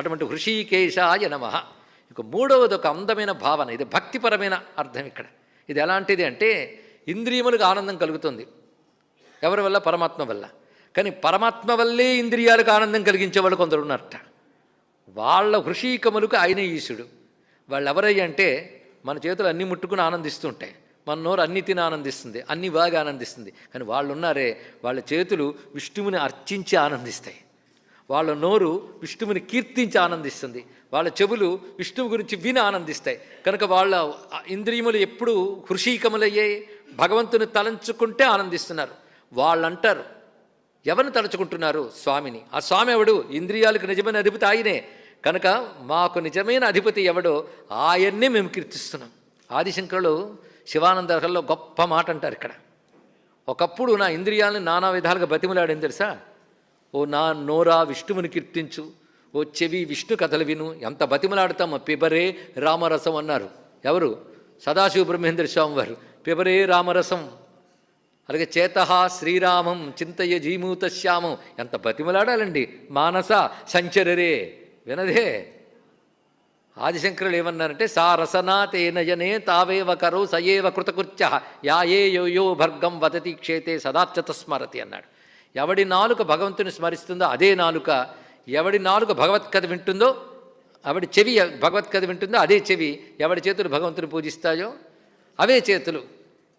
అటువంటి హృషీకేశాయ నమ. ఇక మూడవది ఒక అందమైన భావన ఇది భక్తిపరమైన అర్థం ఇక్కడ. ఇది ఎలాంటిది అంటే ఇంద్రియములకు ఆనందం కలుగుతుంది. ఎవరి వల్ల? పరమాత్మ వల్ల. కానీ పరమాత్మ వల్లే ఇంద్రియాలకు ఆనందం కలిగించే వాళ్ళు కొందరు ఉన్నారట. వాళ్ళ హృషీకములకు ఆయనే ఈశుడు వాళ్ళు ఎవరయ్య అంటే మన చేతులు అన్ని ముట్టుకుని ఆనందిస్తుంటాయి. మన నోరు అన్ని తిని ఆనందిస్తుంది అన్ని బాగా ఆనందిస్తుంది. కానీ వాళ్ళు ఉన్నారే వాళ్ళ చేతులు విష్ణువుని అర్చించి ఆనందిస్తాయి. వాళ్ళ నోరు విష్ణువుని కీర్తించి ఆనందిస్తుంది. వాళ్ళ చెవులు విష్ణువు గురించి విని ఆనందిస్తాయి. కనుక వాళ్ళ ఇంద్రియములు ఎప్పుడు హృషీకములయ్యే భగవంతుని తలంచుకుంటే ఆనందిస్తున్నారు. వాళ్ళంటారు ఎవరిని తలుచుకుంటున్నారు స్వామిని? ఆ స్వామి ఎవడు? ఇంద్రియాలకు నిజమైన అధిపతి ఆయనే. కనుక మాకు నిజమైన అధిపతి ఎవడో ఆయన్నే మేము కీర్తిస్తున్నాం. ఆదిశంకరులు శివానందలో గొప్ప మాట అంటారు ఇక్కడ. ఒకప్పుడు నా ఇంద్రియాలను నానా విధాలుగా బతిమలాడని తెలుసా? ఓ నా నోరా విష్ణువుని కీర్తించు. ఓ చెవి విష్ణు కథలు విను. ఎంత బతిమలాడతామో. పిబరే రామరసం అన్నారు. ఎవరు? సదాశివ బ్రహ్మేంద్ర స్వామి వారు. పిబరే రామరసం. అలాగే చేత శ్రీరామం చింతయ జీమూత శ్యామం. ఎంత బతిమలాడాలండి. మానస సంచరరే. వినదే? ఆదిశంకరులు ఏమన్నారంటే సా రసనా తేనయనే తావేవ కరో సయేవ కృతకృత్య. యాయే యో యో భర్గం వదతి క్షేతే సదాచత స్మరతి అన్నాడు. ఎవడి నాలుక భగవంతుని స్మరిస్తుందో అదే నాలుక. ఎవడి నాలుక భగవత్కథ వింటుందో ఎవడి చెవి భగవత్కథ వింటుందో అదే చెవి ఎవడి చేతులు భగవంతుని పూజిస్తాయో అవే చేతులు.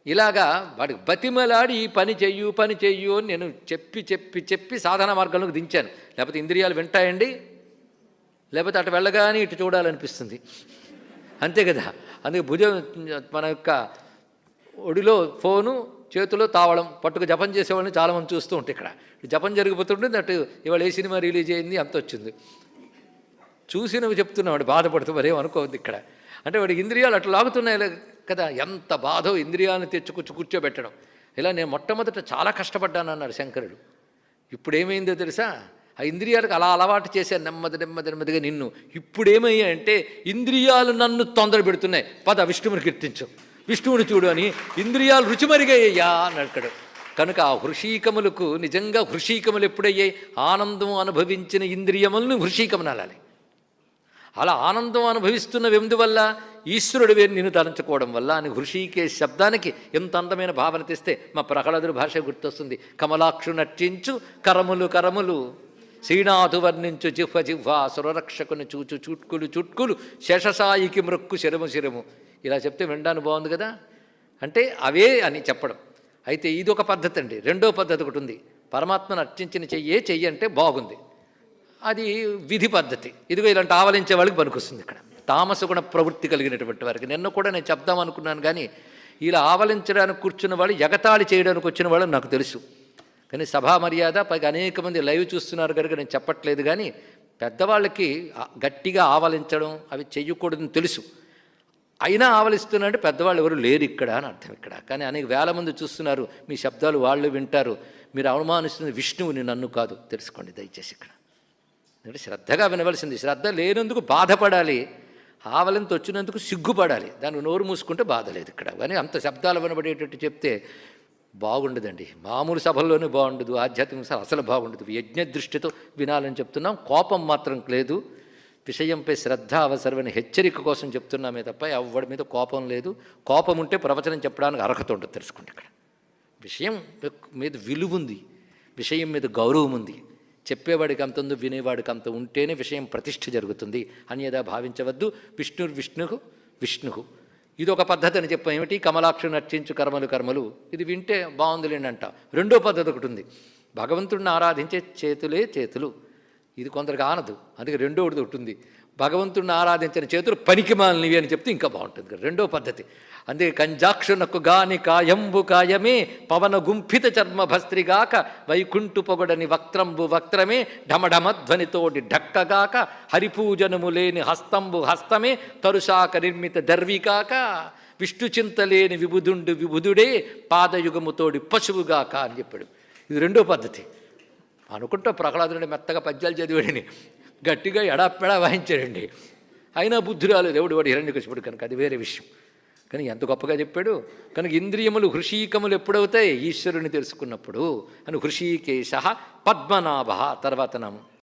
ఇలాగా వాడికి బతిమలాడి ఈ పని చెయ్యు పని చెయ్యు అని నేను చెప్పి చెప్పి చెప్పి సాధన మార్గంలోకి దించాను. లేకపోతే ఇంద్రియాలు వింటాయండి లేకపోతే అటు వెళ్ళగానే ఇటు చూడాలనిపిస్తుంది. అంతే కదా. అందుకే భుజం మన యొక్క ఒడిలో ఫోను చేతిలో తావడం పట్టుకు జపం చేసేవాళ్ళని చాలామంది చూస్తూ ఉంటాయి ఇక్కడ. జపం జరిగిపోతుంటుంది అటు ఇవాళ ఏ సినిమా రిలీజ్ అయింది అంత వచ్చింది. చూసినవి చెప్తున్నాడు బాధపడుతూ మరేం అనుకోవద్దు ఇక్కడ. అంటే వాడి ఇంద్రియాలు అట్లా లాగుతున్నాయి కదా ఎంత బాధో ఇంద్రియాలను తెచ్చుకొచ్చి కూర్చోబెట్టడం. ఇలా నేను మొట్టమొదట చాలా కష్టపడ్డాను అన్నాడు శంకరుడు. ఇప్పుడు ఏమైందో తెలుసా? ఆ ఇంద్రియాలకు అలా అలవాటు చేశాను నెమ్మది నెమ్మది నెమ్మదిగా నిన్ను ఇప్పుడేమయ్యా అంటే ఇంద్రియాలు నన్ను తొందర పెడుతున్నాయి పద విష్ణువుని కీర్తించు. విష్ణువుని చూడు అని ఇంద్రియాలు రుచిమరిగయ్యా అని అడగడు కనుక ఆ హృషీకములకు నిజంగా హృషీకములు ఎప్పుడయ్యాయి? ఆనందం అనుభవించిన ఇంద్రియములను హృషీకమనాలి అలా ఆనందం అనుభవిస్తున్న ఎందువల్ల ఈశ్వరుడు వేరు నిన్ను తలంచుకోవడం వల్ల అని హృషీకే శబ్దానికి ఎంత అందమైన భావన తెస్తే మా ప్రహ్లాదుడి భాష గుర్తొస్తుంది. కమలాక్షు నర్చించు కరములు కరములు. శ్రీనాథు వర్ణించు జిహ్వ జిహ్వ సురరక్షకుని చూచు చుట్కులు చుట్కులు శేషసాయికి మృక్కు శిరము శిరము. ఇలా చెప్తే వినడానికి బాగుంది కదా? అంటే అవే అని చెప్పడం. అయితే ఇది ఒక పద్ధతి అండి రెండో పద్ధతి ఒకటి ఉంది. పరమాత్మను అర్చించిన చెయ్యే చెయ్యి అంటే బాగుంది. అది విధి పద్ధతి. ఇదిగో ఇలాంటి ఆవలించే వాళ్ళకి పనికొస్తుంది ఇక్కడ. తామస గుణ ప్రవృత్తి కలిగినటువంటి వారికి. నిన్న కూడా నేను చెప్దాం అనుకున్నాను కానీ ఇలా ఆవలించడానికి కూర్చున్న వాళ్ళు ఎగతాళి చేయడానికి వచ్చిన వాళ్ళు నాకు తెలుసు. కానీ సభా మర్యాద పైగా అనేక మంది లైవ్ చూస్తున్నారు కనుక నేను చెప్పట్లేదు కానీ పెద్దవాళ్ళకి గట్టిగా ఆవలించడం అవి చెయ్యకూడదని తెలుసు. అయినా ఆవలిస్తున్నారంటే పెద్దవాళ్ళు ఎవరు లేరు ఇక్కడ అని అర్థం ఇక్కడ. కానీ అనేక వేల మంది చూస్తున్నారు మీ శబ్దాలు వాళ్ళు వింటారు. మీరు అవమానిస్తున్న విష్ణువుని నన్ను కాదు. తెలుసుకోండి దయచేసి ఇక్కడ. ఎందుకంటే శ్రద్ధగా వినవలసింది. శ్రద్ధ లేనందుకు బాధపడాలి. ఆవలింత వచ్చినందుకు సిగ్గుపడాలి. దాన్ని నోరు మూసుకుంటే బాధ లేదు ఇక్కడ. కానీ అంత శబ్దాలు వినబడేటట్టు చెప్తే బాగుండదండి. మామూలు సభల్లోనే బాగుండదు ఆధ్యాత్మిక సభ అసలు బాగుండదు. యజ్ఞ దృష్టితో వినాలని చెప్తున్నాం. కోపం మాత్రం లేదు. విషయంపై శ్రద్ధ అవసరమైన హెచ్చరిక కోసం చెప్తున్నామే తప్ప ఎవరి మీద కోపం లేదు. కోపం ఉంటే ప్రవచనం చెప్పడానికి అర్హత ఉండదు తెలుసుకోండి ఇక్కడ. విషయం మీద విలువ ఉంది. విషయం మీద గౌరవం ఉంది. చెప్పేవాడికి అంత ఉంది వినేవాడికి అంత ఉంటేనే విషయం ప్రతిష్ఠ జరుగుతుంది. అన్యదా భావించవద్దు. విష్ణుర్ విష్ణు విష్ణు. ఇది ఒక పద్ధతి అని చెప్పాం. ఏమిటి? కమలాక్షు నర్చించు కర్మలు కర్మలు. ఇది వింటే బాగుందిలేండి అంట రెండో పద్ధతి ఒకటి ఉంది. భగవంతుడిని ఆరాధించే చేతులే చేతులు. ఇది కొందరికి ఆనదు. అందుకే రెండోది ఒకటి ఉంది. భగవంతుడిని ఆరాధించిన చేతులు పనికిమాలినవి అని చెప్తే ఇంకా బాగుంటుంది రెండో పద్ధతి. అందుకే కంజాక్షునకు గాని కాయంబు కాయమే పవన గుంఫిత చర్మ భస్త్రిగాక వైకుంఠు పొగడని వక్త్రంబు వక్త్రమే ఢమఢమధ్వనితోటి ఢక్కగాక హరిపూజనము లేని హస్తంబు హస్తమే తరుశాక నిర్మిత దర్వికాక విష్ణు చింతలేని విబుధుండు విబుధుడే పాదయుగముతోడి పశువుగాక అని చెప్పాడు. ఇది రెండో పద్ధతి. అనుకుంటా ప్రహ్లాదుని మెత్తగా పద్యాలు చదివాడని. గట్టిగా ఎడాపెడా వాయించాడండి. అయినా బుద్ధి రాలేదు. ఎవడు వాడు? హిరణ్యకశిపుడు కనుక. అది వేరే విషయం. కానీ ఎంత గొప్పగా చెప్పాడు? కనుక ఇంద్రియములు హృషీకములు ఎప్పుడవుతాయి? ఈశ్వరుని తెలుసుకున్నప్పుడు. అని హృషీకేశ పద్మనాభ తర్వాత నామం